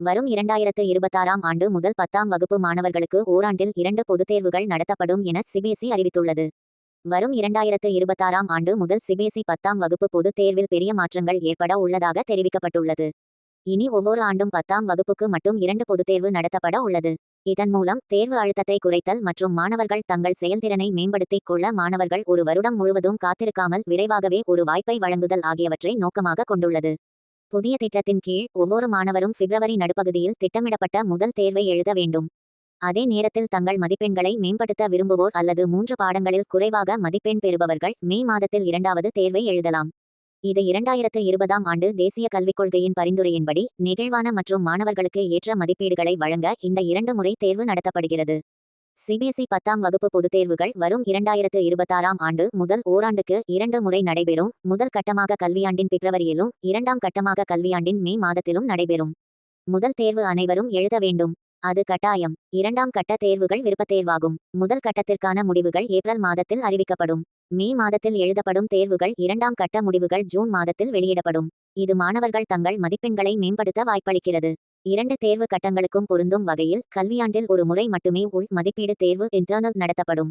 வரும் இரண்டாயிரத்து இருபத்தாறாம் ஆண்டு முதல் பத்தாம் வகுப்பு மாணவர்களுக்கு ஓராண்டில் இரண்டு பொதுத் தேர்வுகள் நடத்தப்படும் என சிபிஎஸ்இ அறிவித்துள்ளது. வரும் இரண்டாயிரத்து இருபத்தாறாம் ஆண்டு முதல் சிபிஎஸ்இ பத்தாம் வகுப்பு பொதுத் தேர்வில் பெரிய மாற்றங்கள் ஏற்பட உள்ளதாக தெரிவிக்கப்பட்டுள்ளது. இனி ஒவ்வொரு ஆண்டும் பத்தாம் வகுப்புக்கு மட்டும் இரண்டு பொதுத் தேர்வு நடத்தப்பட உள்ளது. இதன் மூலம் தேர்வு அழுத்தத்தை குறைத்தல் மற்றும் மாணவர்கள் தங்கள் செயல்திறனை மேம்படுத்திக் கொள்ள மாணவர்கள் ஒரு வருடம் முழுவதும் காத்திருக்காமல் விரைவாகவே ஒரு வாய்ப்பை வழங்குதல் ஆகியவற்றை நோக்கமாக கொண்டுள்ளது. புதிய திட்டத்தின் கீழ் ஒவ்வொரு மாணவரும் பிப்ரவரி நடுப்பகுதியில் திட்டமிடப்பட்ட முதல் தேர்வை எழுத வேண்டும். அதே நேரத்தில் தங்கள் மதிப்பெண்களை மேம்படுத்த விரும்புவோர் அல்லது மூன்று பாடங்களில் குறைவாக மதிப்பெண் பெறுபவர்கள் மே மாதத்தில் இரண்டாவது தேர்வை எழுதலாம். இது இரண்டாயிரத்து இருபதாம் ஆண்டு தேசிய கல்விக் கொள்கையின் பரிந்துரையின்படி நெகிழ்வான மற்றும் மாணவர்களுக்கு ஏற்ற மதிப்பீடுகளை வழங்க இந்த இரண்டு முறை தேர்வு நடத்தப்படுகிறது. சிபிஎஸ்இ பத்தாம் வகுப்பு பொதுத் தேர்வுகள் வரும் இரண்டாயிரத்து இருபத்தாறாம் ஆண்டு முதல் ஓராண்டுக்கு இரண்டு முறை நடைபெறும். முதல் கட்டமாக கல்வியாண்டின் பிப்ரவரியிலும் இரண்டாம் கட்டமாக கல்வியாண்டின் மே மாதத்திலும் நடைபெறும். முதல் தேர்வு அனைவரும் எழுத வேண்டும். அது கட்டாயம். இரண்டாம் கட்ட தேர்வுகள் விருப்பத் தேர்வாகும். முதல் கட்டத்திற்கான முடிவுகள் ஏப்ரல் மாதத்தில் அறிவிக்கப்படும். மே மாதத்தில் எழுதப்படும் தேர்வுகள் இரண்டாம் கட்ட முடிவுகள் ஜூன் மாதத்தில் வெளியிடப்படும். இது மாணவர்கள் தங்கள் மதிப்பெண்களை மேம்படுத்த வாய்ப்பளிக்கிறது. இரண்டு தேர்வு கட்டங்களுக்கும் பொருந்தும் வகையில் கல்வியாண்டில் ஒரு முறை மட்டுமே உள் மதிப்பீடு தேர்வு இன்டர்னல் நடத்தப்படும்.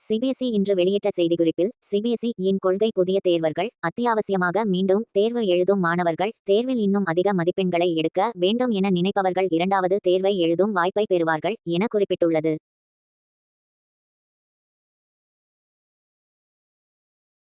சிபிஎஸ்இ இன்று வெளியிட்ட செய்திக்குறிப்பில் சிபிஎஸ்இ இன் கொள்கை புதிய தேர்வர்கள் அத்தியாவசியமாக மீண்டும் தேர்வு எழுதும் மாணவர்கள் தேர்வில் இன்னும் அதிக மதிப்பெண்களை எடுக்க வேண்டும் என நினைப்பவர்கள் இரண்டாவது தேர்வை எழுதும் வாய்ப்பை பெறுவார்கள் என குறிப்பிட்டுள்ளது.